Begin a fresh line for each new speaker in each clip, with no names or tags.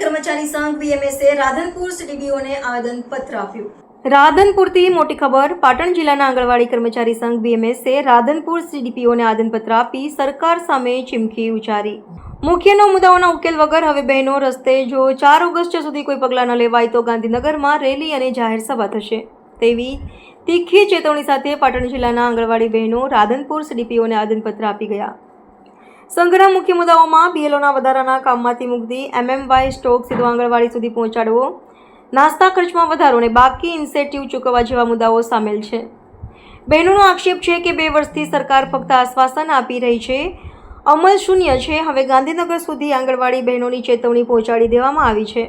કર્મચારી સંઘ બીએમએસએ રાધનપુર સીડીબીઓને આવેદન પત્ર આપ્યું. રાધનપુરથી મોટી ખબર, પાટણ જિલ્લાના આંગણવાડી કર્મચારી સંઘ બીએમએસે રાધનપુર સીડીપીઓને આવેદનપત્ર આપી સરકાર સામે ચીમકી ઉચ્ચારી. મુખ્યનો મુદ્દાઓના ઉકેલ વગર હવે બહેનો રસ્તે જો ચાર ઓગસ્ટ સુધી કોઈ પગલાં ન લેવાય તો ગાંધીનગરમાં રેલી અને જાહેર સભા થશે. તેવી તીખી ચેતવણી સાથે પાટણ જિલ્લાના આંગણવાડી બહેનો રાધનપુર સીડીપીઓને આવેદનપત્ર આપી ગયા. સંઘના મુખ્ય મુદ્દાઓમાં બીએલઓના વધારાના કામમાંથી મુક્તિ, એમએમવાય સ્ટોક સીધો આંગણવાડી સુધી પહોંચાડવો, નાસ્તા ખર્ચમાં વધારો અને બાકી ઇન્સેન્ટિવ ચૂકવવા જેવા મુદ્દાઓ સામેલ છે. બહેનોનો આક્ષેપ છે કે બે વર્ષથી સરકાર ફક્ત આશ્વાસન આપી રહી છે. અમલ શૂન્ય છે. હવે ગાંધીનગર સુધી આંગણવાડી બહેનોની ચેતવણી પહોંચાડી દેવામાં આવી છે.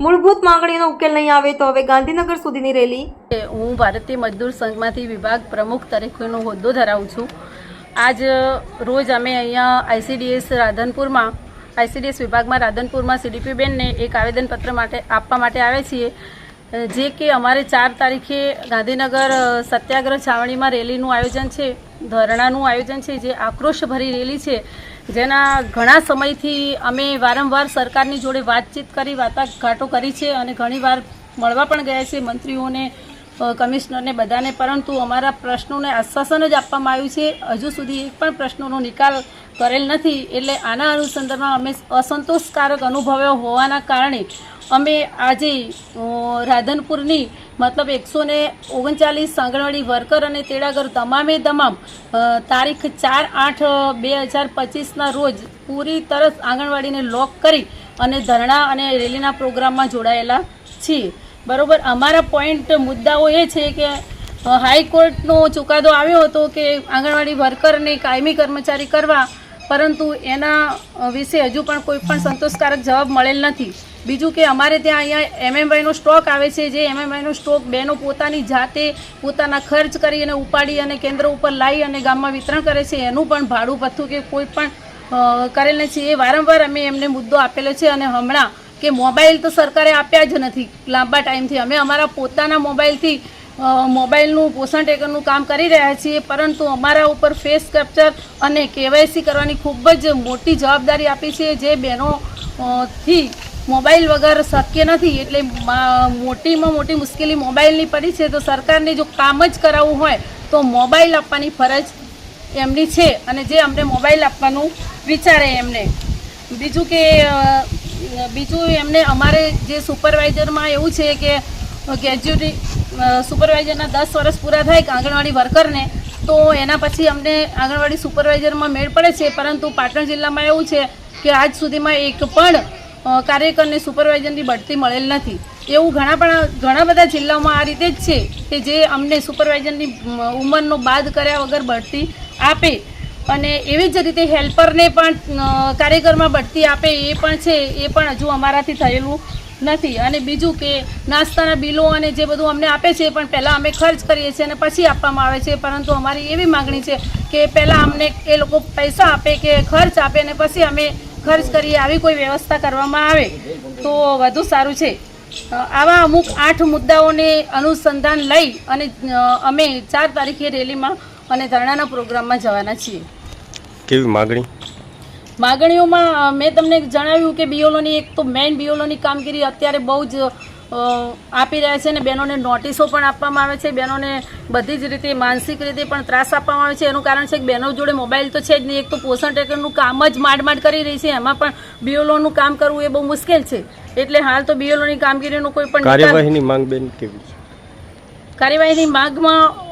મૂળભૂત માંગણીનો ઉકેલ નહીં આવે તો હવે ગાંધીનગર સુધીની રેલી.
હું ભારતીય મજદૂર સંઘમાંથી વિભાગ પ્રમુખ તરીકેનો હોદ્દો ધરાવું છું. આજ રોજ અમે અહીંયા આઈસીડીએસ રાધનપુરમાં આઈસીડીએસ વિભાગમાં રાધનપુરમાં સીડીપીબેનને એક આવેદનપત્ર માટે આપવા માટે આવ્યા છીએ. જે કે અમારે ચાર તારીખે ગાંધીનગર સત્યાગ્રહ છાવણીમાં રેલીનું આયોજન છે, ધરણાનું આયોજન છે, જે આક્રોશભરી રેલી છે. જેના ઘણા સમયથી અમે વારંવાર સરકારની જોડે વાતચીત કરી, વાટાઘાટો કરી છે અને ઘણીવાર મળવા પણ ગયા છે મંત્રીઓને કમિશનરને બધાને, પરંતુ અમારા પ્રશ્નોને આશ્વાસન જ આપવામાં આવ્યું છે. હજુ સુધી એક પણ પ્રશ્નોનો નિકાલ કરેલ નથી. એટલે આના અનુસંધાનમાં અમે અસંતોષકારક અનુભવ્યો હોવાના કારણે અમે આજે રાધનપુરની મતલબ એકસો ને ઓગણચાલીસ આંગણવાડી વર્કર અને તેડાગર તમામે તમામ તારીખ ચાર આઠ બે હજાર પચીસના રોજ પૂરી તરસ આંગણવાડીને લોક કરી અને ધરણા અને રેલીના પ્રોગ્રામમાં જોડાયેલા છીએ. બરોબર, અમારા પોઈન્ટ મુદ્દાઓ એ છે કે હાઈકોર્ટનો ચુકાદો આવ્યો હતો કે આંગણવાડી વર્કરને કાયમી કર્મચારી કરવા, પરંતુ એના વિશે હજુ પણ કોઈ પણ સંતોષકારક જવાબ મળેલ નથી. બીજું કે અમારે ત્યાં અહીંયા એમએમવાયનો સ્ટોક આવે છે, જે એમએમવાયનો સ્ટોક બહેનો પોતાની જાતે પોતાના ખર્ચ કરી અને ઉપાડી અને કેન્દ્ર ઉપર લાવી અને ગામમાં વિતરણ કરે છે, એનું પણ ભાડું ભથ્થું કે કોઈ પણ કરેલ નથી. એ વારંવાર અમે એમને મુદ્દો આપેલો છે અને હમણાં કે મોબાઈલ તો સરકારે આપ્યા જ નથી. લાંબા ટાઈમથી અમે અમારા પોતાના મોબાઈલથી મોબાઈલનું પોષણ ટેકરનું કામ કરી રહ્યા છીએ, પરંતુ અમારા ઉપર ફેસ કેપ્ચર અને કેવાયસી કરવાની ખૂબ જ મોટી જવાબદારી આપી છે જે બહેનો થી મોબાઈલ વગર શક્ય નથી. એટલે મોટીમાં મોટી મુશ્કેલી મોબાઈલની પડી છે, તો સરકારને જો કામ જ કરાવવું હોય, તો મોબાઈલ આપવાની ફરજ એમની છે અને જે અમને મોબાઈલ આપવાનું વિચારે એમને. બીજું કે બીજું એમને અમારે જે સુપરવાઇઝરમાં એવું છે કે ગ્રેજ્યુટી સુપરવાઇઝરના દસ વર્ષ પૂરા થાય કે આંગણવાડી વર્કરને, તો એના પછી અમને આંગણવાડી સુપરવાઇઝરમાં મેળ પડે છે. પરંતુ પાટણ જિલ્લામાં એવું છે કે આજ સુધીમાં એક પણ કાર્યકરને સુપરવાઇઝરની બઢતી મળેલ નથી. એવું ઘણા પણ, ઘણા બધા જિલ્લાઓમાં આ રીતે જ છે કે જે અમને સુપરવાઇઝરની ઉંમરનો બાદ કર્યા વગર બઢતી આપે. અને એવી જ રીતે હેલ્પરને પણ કાર્યક્રમમાં બઢતી આપે એ પણ છે, એ પણ હજુ અમારાથી થયેલું નથી. અને બીજું કે નાસ્તાના બિલો અને જે બધું અમને આપે છે પણ પહેલાં અમે ખર્ચ કરીએ છીએ અને પછી આપવામાં આવે છે. પરંતુ અમારી એવી માગણી છે કે પહેલાં અમને એ લોકો પૈસા આપે કે ખર્ચ આપે અને પછી અમે ખર્ચ કરીએ આવી કોઈ વ્યવસ્થા કરવામાં આવે તો વધુ સારું છે. આવા અમુક આઠ મુદ્દાઓને અનુસંધાન લઈ અને અમે ચાર તારીખે રેલીમાં અને ધરણાના પ્રોગ્રામમાં જવાના છીએ.
કેવી માગણી?
માગણીઓમાં મેં તમને જણાવ્યું કે બીઓલોની એક તો મેઇન બીઓલોની કામગીરી અત્યારે બહુ જ આપી રહ્યા છે અને બહેનોને નોટિસો પણ આપવામાં આવે છે. બહેનોને બધી જ રીતે માનસિક રીતે પણ ત્રાસ આપવામાં આવે છે. એનું કારણ છે કે બહેનો જોડે મોબાઈલ તો છે જ નહીં. એક તો પોષણ ટેકરનું કામ જ માંડ માંડ કરી રહી છે. એમાં પણ બીઓલોનું કામ કરવું એ બહુ મુશ્કેલ છે. એટલે હાલ તો બીઓલોની કામગીરીનું કોઈ પણ
કાર્યવાહીની માંગ બેન કેવી
કાર્યવાહીની માંગમાં